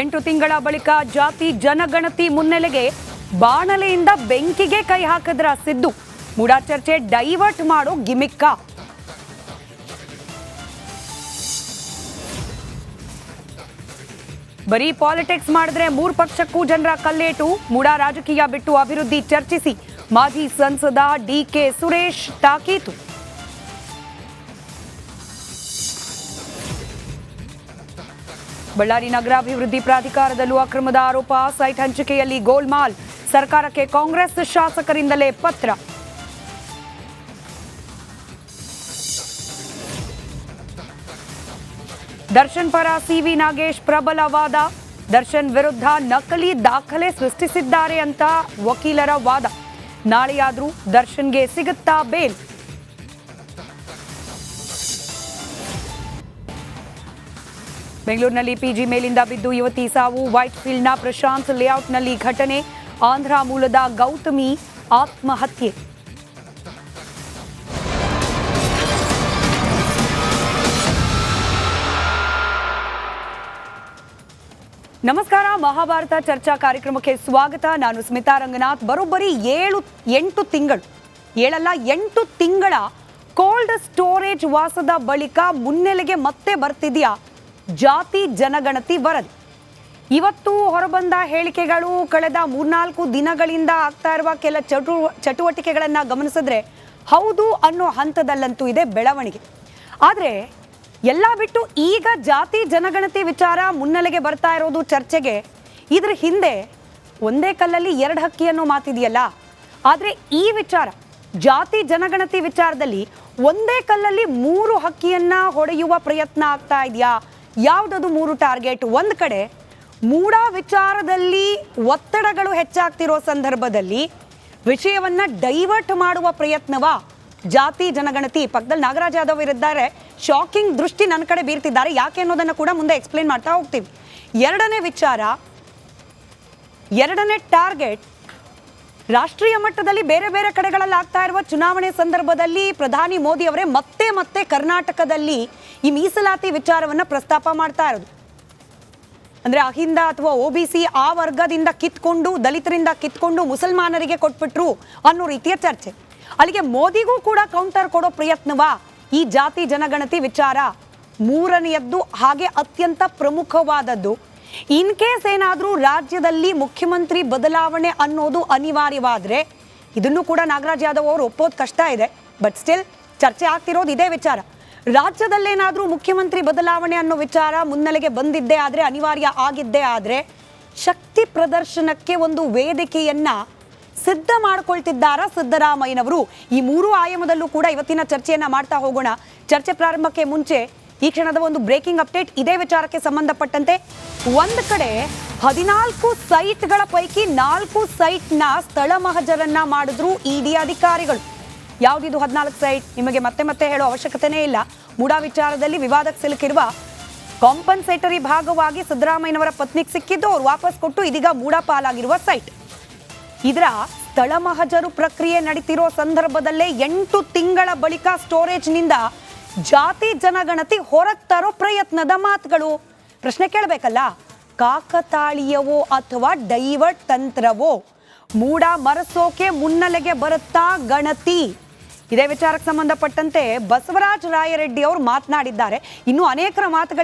ಎಂಟು ತಿಂಗಳ ಬಳಿಕ ಜಾತಿ ಜನಗಣತಿ ಮುನ್ನೆಲೆಗೆ ಬಾಣಲೆಯಿಂದ ಬೆಂಕಿಗೆ ಕೈ ಹಾಕಿದ್ರ ಸಿದ್ದು. ಮೂಡಾಚರ್ಚೆ ಡೈವರ್ಟ್ ಮಾಡೋ ಗಿಮಿಕ್ಕ. ಬರೀ ಪಾಲಿಟಿಕ್ಸ್ ಮಾಡಿದ್ರೆ ಮೂರು ಪಕ್ಷಕ್ಕೂ ಜನರ ಕಲ್ಲೇಟು. ಮುಡಾ ರಾಜಕೀಯ ಬಿಟ್ಟು ಅಭಿವೃದ್ಧಿ ಚರ್ಚಿಸಿ. ಮಾಜಿ ಸಂಸದ ಡಿಕೆ ಸುರೇಶ್ ತಾಕೀತು. ಬಳ್ಳಾರಿ ನಗರಾಭಿವೃದ್ಧಿ ಪ್ರಾಧಿಕಾರದಲ್ಲೂ ಅಕ್ರಮದ ಆರೋಪ, ಸೈಟ್ ಹಂಚಿಕೆಯಲ್ಲಿ ಗೋಲ್ಮಾಲ್. ಸರ್ಕಾರಕ್ಕೆ ಕಾಂಗ್ರೆಸ್ ಶಾಸಕರಿಂದಲೇ ಪತ್ರ. ದರ್ಶನ್ ಪರ ಸಿವಿ ನಾಗೇಶ್ ಪ್ರಬಲ ವಾದ ದರ್ಶನ್ ವಿರುದ್ಧ ನಕಲಿ ದಾಖಲೆ ಸೃಷ್ಟಿಸಿದ್ದಾರೆ ಅಂತ ವಕೀಲರ ವಾದ. ನಾಳೆಯಾದರೂ ದರ್ಶನ್ಗೆ ಸಿಗುತ್ತಾ ಬೇಲ್? ಬೆಂಗಳೂರಿನಲ್ಲಿ ಪಿಜಿ ಮೇಲಿಂದ ಬಿದ್ದು ಯುವತಿ ಸಾವು. ವೈಟ್ ಫೀಲ್ಡ್ನ ಪ್ರಶಾಂತ್ ಲೇಔಟ್ನಲ್ಲಿ ಘಟನೆ. ಆಂಧ್ರ ಮೂಲದ ಗೌತಮಿ ಆತ್ಮಹತ್ಯೆ. ನಮಸ್ಕಾರ, ಮಹಾಭಾರತ ಚರ್ಚಾ ಕಾರ್ಯಕ್ರಮಕ್ಕೆ ಸ್ವಾಗತ. ನಾನು ಸ್ಮಿತಾ ರಂಗನಾಥ್. ಬರೋಬ್ಬರಿ ಏಳು, ಎಂಟು ತಿಂಗಳು, ಏಳಲ್ಲ, ಎಂಟು ತಿಂಗಳ ಕೋಲ್ಡ್ ಸ್ಟೋರೇಜ್ ವಾಸದ ಬಳಿಕ ಮುನ್ನೆಲೆಗೆ ಮತ್ತೆ ಬರ್ತಿದೆಯಾ? ಜಾತಿ ಜನಗಣತಿ ವರದಿ. ಇವತ್ತು ಹೊರಬಂದ ಹೇಳಿಕೆಗಳು ಕಳೆದ ಮೂರ್ನಾಲ್ಕು ದಿನಗಳಿಂದ ಆಗ್ತಾ ಇರುವ ಕೆಲ ಚಟು, ಚಟುವಟಿಕೆಗಳನ್ನು ಗಮನಿಸಿದ್ರೆ ಹೌದು ಅನ್ನೋ ಹಂತದಲ್ಲಂತೂ ಇದೆ ಬೆಳವಣಿಗೆ. ಆದರೆ ಎಲ್ಲ ಬಿಟ್ಟು ಈಗ ಜಾತಿ ಜನಗಣತಿ ವಿಚಾರ ಮುನ್ನೆಲೆಗೆ ಬರ್ತಾ ಇರೋದು ಚರ್ಚೆಗೆ, ಇದ್ರ ಹಿಂದೆ ಒಂದೇ ಕಲ್ಲಲ್ಲಿ ಎರಡು ಹಕ್ಕಿ ಅನ್ನೋ ಮಾತಿದೆಯಲ್ಲ? ಆದರೆ ಈ ವಿಚಾರ, ಜಾತಿ ಜನಗಣತಿ ವಿಚಾರದಲ್ಲಿ ಒಂದೇ ಕಲ್ಲಲ್ಲಿ ಮೂರು ಹಕ್ಕಿಯನ್ನ ಹೊಡೆಯುವ ಪ್ರಯತ್ನ ಆಗ್ತಾ ಇದೆಯಾ? ಯಾವ್ದದು ಮೂರು ಟಾರ್ಗೆಟ್? ಒಂದು ಕಡೆ ಮೂಡ ವಿಚಾರದಲ್ಲಿ ಒತ್ತಡಗಳು ಹೆಚ್ಚಾಗ್ತಿರೋ ಸಂದರ್ಭದಲ್ಲಿ ವಿಷಯವನ್ನ ಡೈವರ್ಟ್ ಮಾಡುವ ಪ್ರಯತ್ನವ ಜಾತಿ, ಜನಗಣತಿ ಪಕ್ಕದಲ್ಲಿ ನಾಗರಾಜ್ ಯಾದವ್ ಇರಿದ್ದಾರೆ. ಶಾಕಿಂಗ್ ದೃಷ್ಟಿ ನನ್ನ ಕಡೆ ಬೀರ್ತಿದ್ದಾರೆ. ಯಾಕೆ ಅನ್ನೋದನ್ನ ಕೂಡ ಮುಂದೆ ಎಕ್ಸ್ಪ್ಲೇನ್ ಮಾಡ್ತಾ ಹೋಗ್ತೀವಿ. ಎರಡನೇ ವಿಚಾರ, ಎರಡನೇ ಟಾರ್ಗೆಟ್ ರಾಷ್ಟ್ರೀಯ ಮಟ್ಟದಲ್ಲಿ ಬೇರೆ ಬೇರೆ ಕಡೆಗಳಲ್ಲಿ ಆಗ್ತಾ ಇರುವ ಚುನಾವಣೆ ಸಂದರ್ಭದಲ್ಲಿ ಪ್ರಧಾನಿ ಮೋದಿ ಅವರೇ ಮತ್ತೆ ಮತ್ತೆ ಕರ್ನಾಟಕದಲ್ಲಿ ಈ ಮೀಸಲಾತಿ ವಿಚಾರವನ್ನ ಪ್ರಸ್ತಾಪ ಮಾಡ್ತಾ ಇರೋದು. ಅಂದ್ರೆ ಅಹಿಂದ ಅಥವಾ ಒ ಆ ವರ್ಗದಿಂದ ಕಿತ್ಕೊಂಡು, ದಲಿತರಿಂದ ಕಿತ್ಕೊಂಡು ಮುಸಲ್ಮಾನರಿಗೆ ಕೊಟ್ಬಿಟ್ರು ಅನ್ನೋ ರೀತಿಯ ಚರ್ಚೆ. ಅಲ್ಲಿಗೆ ಮೋದಿಗೂ ಕೂಡ ಕೌಂಟರ್ ಕೊಡೋ ಪ್ರಯತ್ನವಾ? ಈ ಜಾತಿ ಜನಗಣತಿ ವಿಚಾರ ಮೂರನೆಯದ್ದು ಹಾಗೆ ಅತ್ಯಂತ ಪ್ರಮುಖವಾದದ್ದು. ಇನ್ ಕೇಸ್ ಏನಾದರೂ ರಾಜ್ಯದಲ್ಲಿ ಮುಖ್ಯಮಂತ್ರಿ ಬದಲಾವಣೆ ಅನ್ನೋದು ಅನಿವಾರ್ಯವಾದ್ರೆ ಇದನ್ನು ಕೂಡ ನಾಗರಾಜ್ ಯಾದವ್ ಅವರು ಒಪ್ಪೋದು ಕಷ್ಟ ಇದೆ. ಬಟ್ ಸ್ಟಿಲ್ ಚರ್ಚೆ ಆಗ್ತಿರೋದು ಇದೇ ವಿಚಾರ. ರಾಜ್ಯದಲ್ಲೇನಾದರೂ ಮುಖ್ಯಮಂತ್ರಿ ಬದಲಾವಣೆ ಅನ್ನೋ ವಿಚಾರ ಮುನ್ನೆಲೆಗೆ ಬಂದಿದ್ದೇ ಆದ್ರೆ, ಅನಿವಾರ್ಯ ಆಗಿದ್ದೇ ಆದರೆ, ಶಕ್ತಿ ಪ್ರದರ್ಶನಕ್ಕೆ ಒಂದು ವೇದಿಕೆಯನ್ನ ಸಿದ್ಧ ಮಾಡ್ಕೊಳ್ತಿದ್ದಾರ ಸಿದ್ದರಾಮಯ್ಯನವರು? ಈ ಮೂರು ಆಯಾಮದಲ್ಲೂ ಕೂಡ ಇವತ್ತಿನ ಚರ್ಚೆಯನ್ನ ಮಾಡ್ತಾ ಹೋಗೋಣ. ಚರ್ಚೆ ಪ್ರಾರಂಭಕ್ಕೆ ಮುಂಚೆ ಈ ಕ್ಷಣದ ಒಂದು ಬ್ರೇಕಿಂಗ್ ಅಪ್ಡೇಟ್ ಇದೇ ವಿಚಾರಕ್ಕೆ ಸಂಬಂಧಪಟ್ಟಂತೆ ಒಂದು ಕಡೆ ಹದಿನಾಲ್ಕು ಸೈಟ್ಗಳ ಪೈಕಿ ನಾಲ್ಕು ಸೈಟ್ನ ಸ್ಥಳ ಮಹಜರನ್ನ ಮಾಡಿದ್ರು ಇಡಿ ಅಧಿಕಾರಿಗಳು. ಯಾವುದಿದು ಹದಿನಾಲ್ಕು ಸೈಟ್? ನಿಮಗೆ ಮತ್ತೆ ಮತ್ತೆ ಹೇಳೋ ಅವಶ್ಯಕತೆನೇ ಇಲ್ಲ. ಮೂಡಾ ವಿಚಾರದಲ್ಲಿ ವಿವಾದಕ್ಕೆ ಸಿಲುಕಿರುವ ಕಾಂಪನ್ಸೇಟರಿ ಭಾಗವಾಗಿ ಸಿದ್ದರಾಮಯ್ಯನವರ ಪತ್ನಿಗೆ ಸಿಕ್ಕಿದ್ದು ಅವರು ವಾಪಸ್ ಕೊಟ್ಟು ಇದೀಗ ಮೂಡಾ ಪಾಲಾಗಿರುವ ಸೈಟ್. ಇದರ ಸ್ಥಳ ಮಹಜರು ಪ್ರಕ್ರಿಯೆ ನಡೀತಿರೋ ಸಂದರ್ಭದಲ್ಲೇ ಎಂಟು ತಿಂಗಳ ಬಳಿಕ ಸ್ಟೋರೇಜ್ನಿಂದ ಜಾತಿ ಜನಗಣತಿ ಹೊರಗೆ ತರೋ ಪ್ರಯತ್ನದ ಮಾತುಗಳು. ಪ್ರಶ್ನೆ ಕೇಳಬೇಕಲ್ಲ, ಕಾಕತಾಳೀಯವೋ ಅಥವಾ ಡೈವರ್ಟ್ ತಂತ್ರವೋ? ಮೂಡ ಮರಸೋಕೆ ಮುನ್ನಲೆಗೆ ಬರುತ್ತಾ ಗಣತಿ? ಇದೇ ವಿಚಾರಕ್ಕೆ ಸಂಬಂಧಪಟ್ಟಂತೆ ಬಸವರಾಜ ರಾಯರೆಡ್ಡಿ ಅವರು ಮಾತನಾಡಿದ್ದಾರೆ. ಇನ್ನು ಅನೇಕರ ಮಾತುಗಳಿದೆ